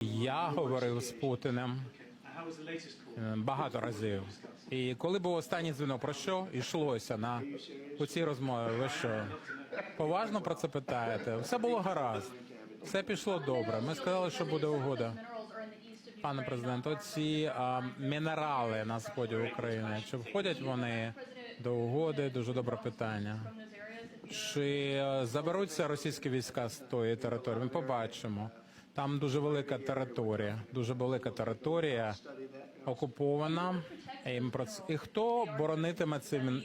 Я говорив з Путіним е, багато разів. І коли був останній дзвінок, про що йшлося на у цій розмові? Ви що поважно про це питаєте? Все було гаразд, все пішло добре. Ми сказали, що буде угода. Пане президент, оці а, мінерали на сході України, чи входять вони до угоди? Дуже добре питання. Чи е, заберуться російські війська з тої території? Ми побачимо. Там дуже велика територія, дуже велика територія окупована. І, це- хто боронитиме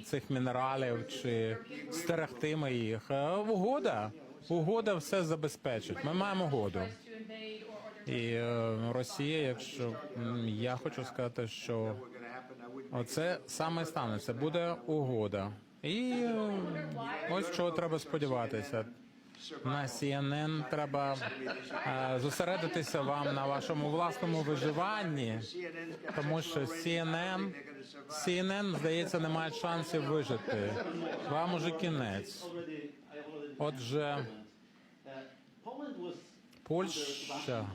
цих мінералів чи стерегтиме їх? Е, Угода. Угода все забезпечить. Ми маємо угоду. І е, Росія, якщо я хочу сказати, що оце саме станеться, буде угода. І е, ось чого треба сподіватися. На CNN треба е, зосередитися вам на вашому власному виживанні, тому що CNN, CNN, здається, не має шансів вижити. Вам уже кінець. Отже, Польща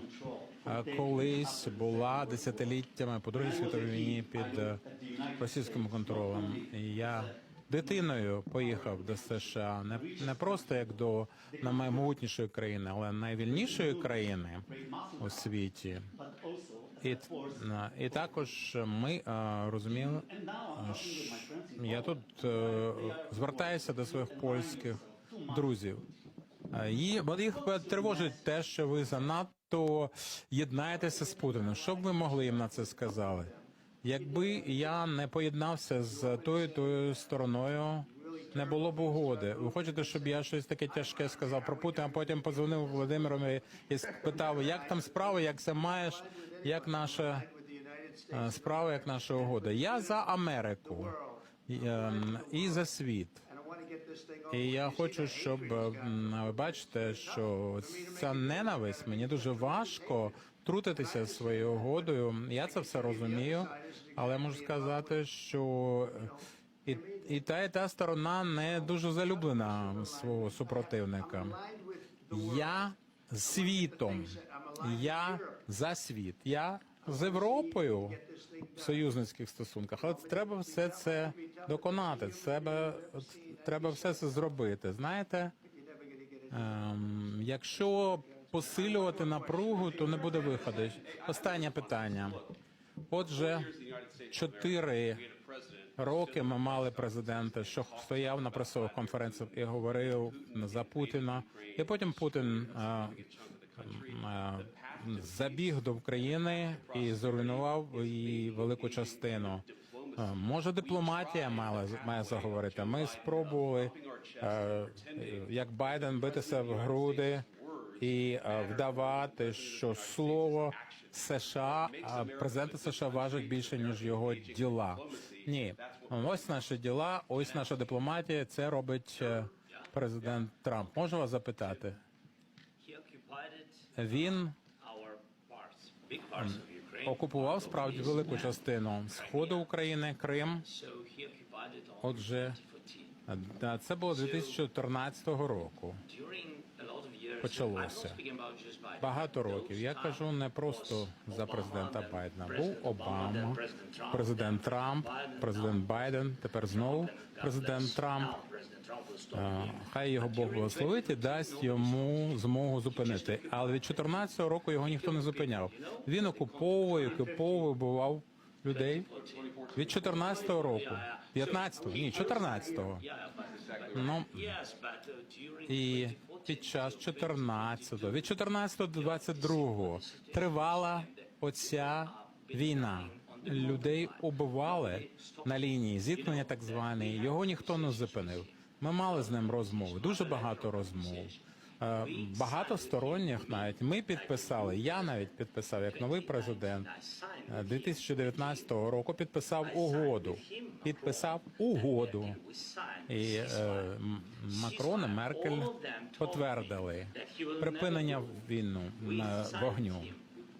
е, колись була десятиліттями по Другій світовій війні під е, російським контролем. І я дитиною поїхав до США не, не просто як до наймогутнішої країни, але найвільнішої країни у світі. І, і також ми е, розуміли, е, я тут е, звертаюся до своїх польських друзів. Е, бо їх тривожить те, що ви занадто єднаєтеся з Путіним. Що б ви могли їм на це сказали? Якби я не поєднався з тою тою стороною, не було б угоди. Ви хочете, щоб я щось таке тяжке сказав про Путіна, а потім подзвонив Володимирові і спитав, як там справа, як це маєш, як наша е, справа, як наша угода. Я за Америку ем, і за світ. І я хочу, щоб ви бачите, що ця ненависть мені дуже важко втрутитися своєю угодою. Я це все розумію, але можу сказати, що і, і та, і та сторона не дуже залюблена свого супротивника. Я світом, я за світ, я з Європою в союзницьких стосунках, але треба все це доконати. Треба, треба все це зробити. Знаєте, ем, якщо посилювати напругу, то не буде виходу. Останнє питання. Отже, чотири роки ми мали президента, що стояв на пресових конференціях і говорив за Путіна. І потім Путін е, е, забіг до України і зруйнував її велику частину. Е, Може, дипломатія мала має заговорити. Ми спробували е, як Байден битися в груди і е, вдавати, що слово США президента США важить більше ніж його діла. Ні, ось наші діла, ось наша дипломатія. Це робить президент Трамп. Можу вас запитати? Він окупував справді велику частину сходу України, Крим. Отже, е, це було 2014 року. Почалося Багато років. Я кажу не просто за президента Байдена. Був Обама, президент Трамп, президент Байден. Тепер знову президент Трамп. Е, Хай його Бог благословить і дасть йому змогу зупинити. Але від 14-го року його ніхто не зупиняв. Він окуповує, окуповує, бував людей. Від 14-го року, 15-го, ні, 14-го. Ну, і під час 14-го, від 14 до 22-го тривала оця війна. Людей убивали на лінії зіткнення, так званої. Його ніхто не зупинив. Ми мали з ним розмови, дуже багато розмов. Е, Багато сторонніх навіть ми підписали. Я навіть підписав як новий президент е, 2019 року. Підписав угоду. Підписав угоду. І е, Макрон і Меркель потвердили припинення війну на вогню.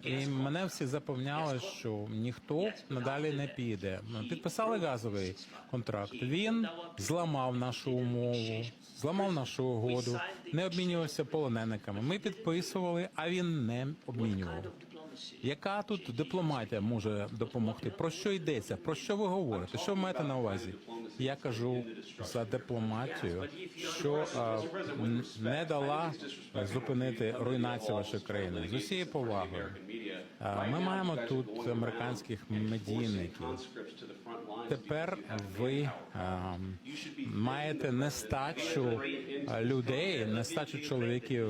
І мене всі запевняли, що ніхто надалі не піде. Підписали газовий контракт. Він зламав нашу умову, зламав нашу угоду, не обмінювався полонениками. Ми підписували, а він не обмінював. Яка тут дипломатія може допомогти? Про що йдеться? Про що ви говорите? Що ви маєте на увазі? Я кажу за дипломатію, що а, не дала зупинити руйнацію вашої країни з усією повагою. Ми маємо тут американських медійників. Тепер ви а, маєте нестачу людей, нестачу чоловіків.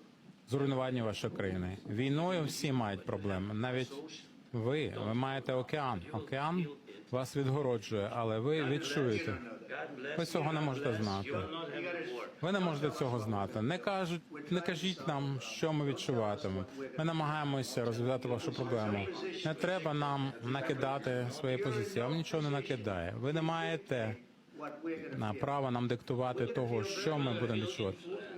зруйнуванню вашої країни. Війною всі мають проблеми. Навіть ви, ви маєте океан. Океан вас відгороджує, але ви відчуєте. Ви цього не можете знати. Ви не можете цього знати. Не кажуть, не кажіть нам, що ми відчуватимемо. Ми намагаємося розв'язати вашу проблему. Не треба нам накидати свої позиції. Вам нічого не накидає. Ви не маєте на право нам диктувати того, що ми будемо відчувати.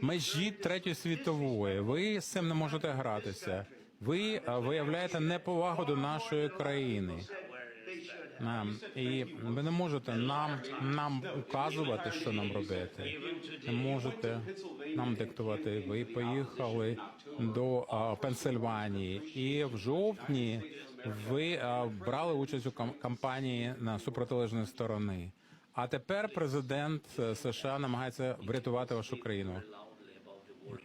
межі третьої світової. Ви з цим не можете гратися. Ви е, виявляєте неповагу до нашої країни. Е, І ви не можете нам нам указувати, що нам робити. Не можете нам диктувати. Ви поїхали до е, Пенсильванії, і в жовтні ви брали участь у кам- кампанії на супротилежної сторони. А тепер президент США намагається врятувати вашу країну.